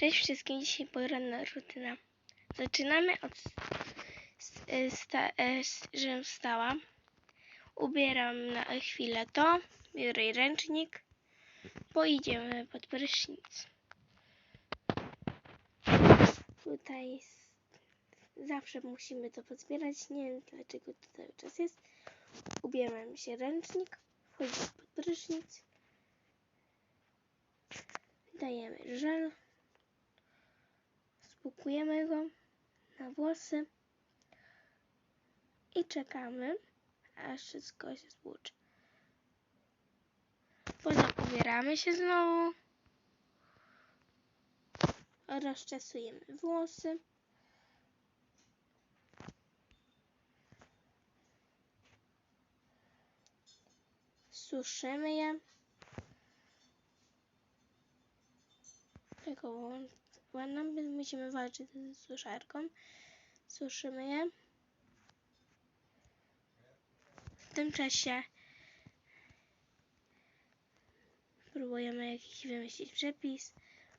Cześć wszystkim, dzisiaj poranna rutyna. Zaczynamy od, sta, e, żebym wstała. Ubieram na chwilę to, biorę ręcznik, pojedziemy pod prysznic. Tutaj zawsze musimy to pozbierać, nie wiem dlaczego to cały czas jest. Ubieram się ręcznik, wchodzimy pod prysznic. Dajemy żel. Spłukujemy go na włosy i czekamy, aż wszystko się spłucze. Potem ubieramy się znowu. Rozczesujemy włosy. Suszymy je. Tego ładną musimy walczyć ze suszarką. Suszymy je. W tym czasie próbujemy jakiś wymyślić przepis.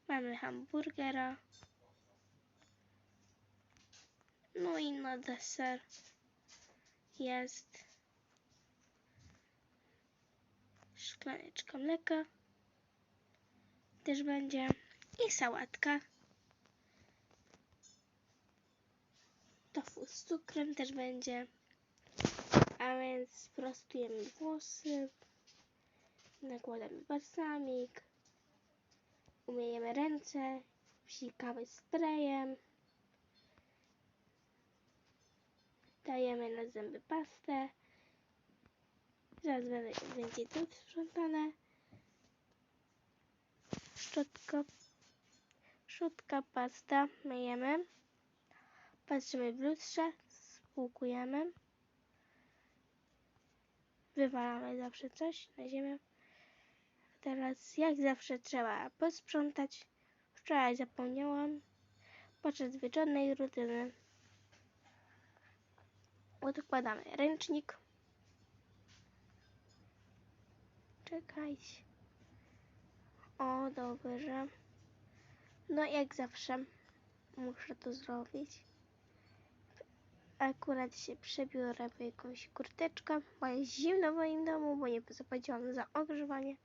Mamy hamburgera. No i na deser jest szklaneczka mleka. Też będzie i sałatka. Tofu z cukrem też będzie. A więc prostujemy włosy, nakładamy balsamik, umyjemy ręce, psikamy sprayem, dajemy na zęby pastę. Zaraz będzie- to sprzątane. Szczotka, szczotka, pasta, myjemy. Patrzymy w lustrze, spłukujemy. Wywalamy zawsze coś na ziemię. Teraz jak zawsze trzeba posprzątać. Wczoraj zapomniałam podczas wieczornej rutyny. Odkładamy ręcznik. Czekajcie. O, dobrze. No jak zawsze muszę to zrobić. Akurat się przebiorę w jakąś kurteczkę, bo jest zimno w moim domu, bo nie zapłaciłam za ogrzewanie.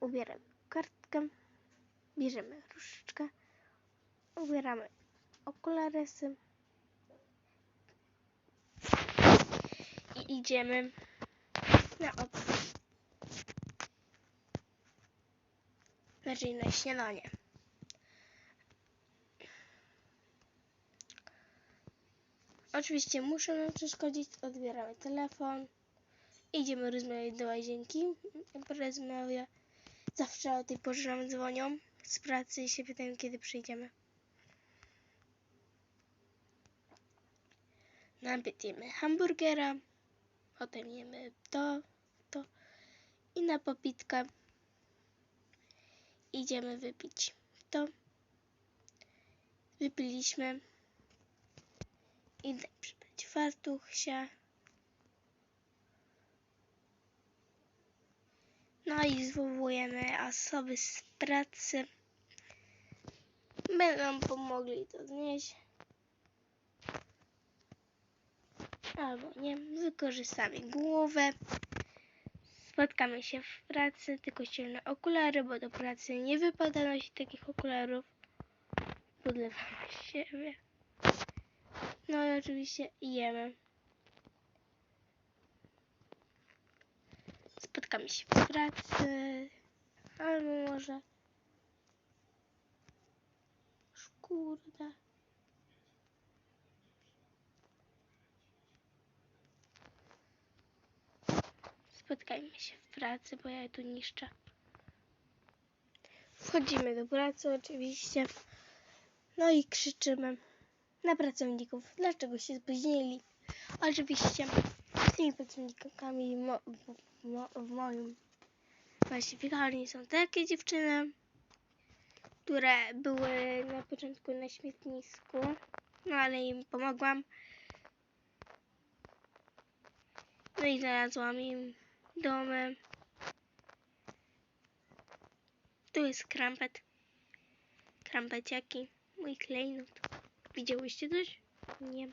Ubieramy kartkę, bierzemy różdżkę, ubieramy okularesy i idziemy na obiad. Znaczy na śniadanie. Oczywiście muszę nam przeszkodzić, odbieramy telefon, idziemy rozmawiać do łazienki, rozmawia. Zawsze o tej porze nam dzwonią z pracy i się pytają, kiedy przyjdziemy. Najpierw jemy hamburgera, potem jemy to, to i na popitkę idziemy wypić to. Wypiliśmy i daj przybrać fartuch się. No i zwołujemy osoby z pracy. By nam pomogli to znieść. Albo nie, wykorzystamy głowę. Spotkamy się w pracy, tylko ściągnę okulary, bo do pracy nie wypada nosić takich okularów. Podlewamy siebie. No i oczywiście jemy. Spotkamy się w pracy. Albo może... Kurde. Spotkajmy się w pracy, bo ja tu niszczę. Wchodzimy do pracy oczywiście. No i krzyczymy na pracowników, dlaczego się spóźnili. Oczywiście z tymi pracownikami mo, w, mo, w moim właśnie piekarni są takie dziewczyny, które były na początku na śmietnisku, no ale im pomogłam. No i znalazłam im domy. Tu jest krampet. Krampeciaki. Mój klejnot. Widziałyście coś? Nie.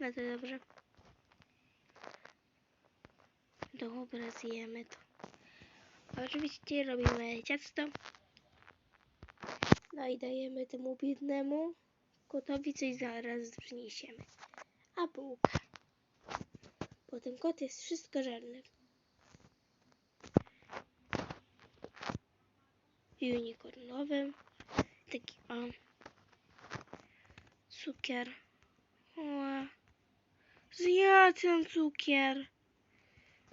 No to dobrze. Dobra, zjemy to. Oczywiście robimy ciasto. No i dajemy temu biednemu kotowi coś zaraz przyniesiemy. A bułka. Bo ten kot jest wszystko żarny. Unicornowy. Taki o. Cukier. O. Zjadł ten cukier.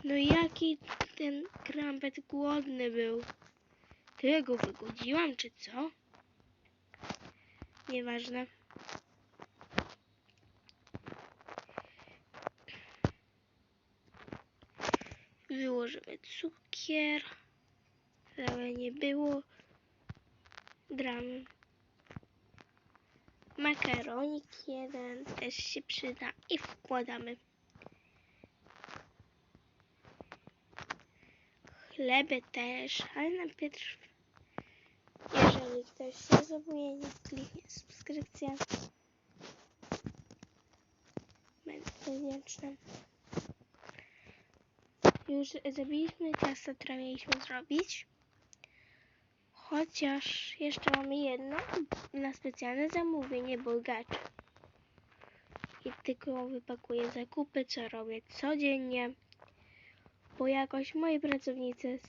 No jaki ten krampet głodny był. Ja go wygodziłam, czy co? Nieważne. Wyłożymy cukier. Żeby nie było. Gramy. Makaronik jeden też się przyda i wkładamy. Chleby też, ale najpierw, jeżeli ktoś się zabuje, nie kliknie subskrypcja. Będę wdzięczna. Już zrobiliśmy ciasto, które mieliśmy zrobić. Chociaż jeszcze mamy jedno na specjalne zamówienie bogacz. I tylko wypakuję zakupy, co robię codziennie. Bo jakoś moi pracownicy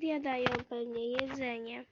zjadają pewnie jedzenie.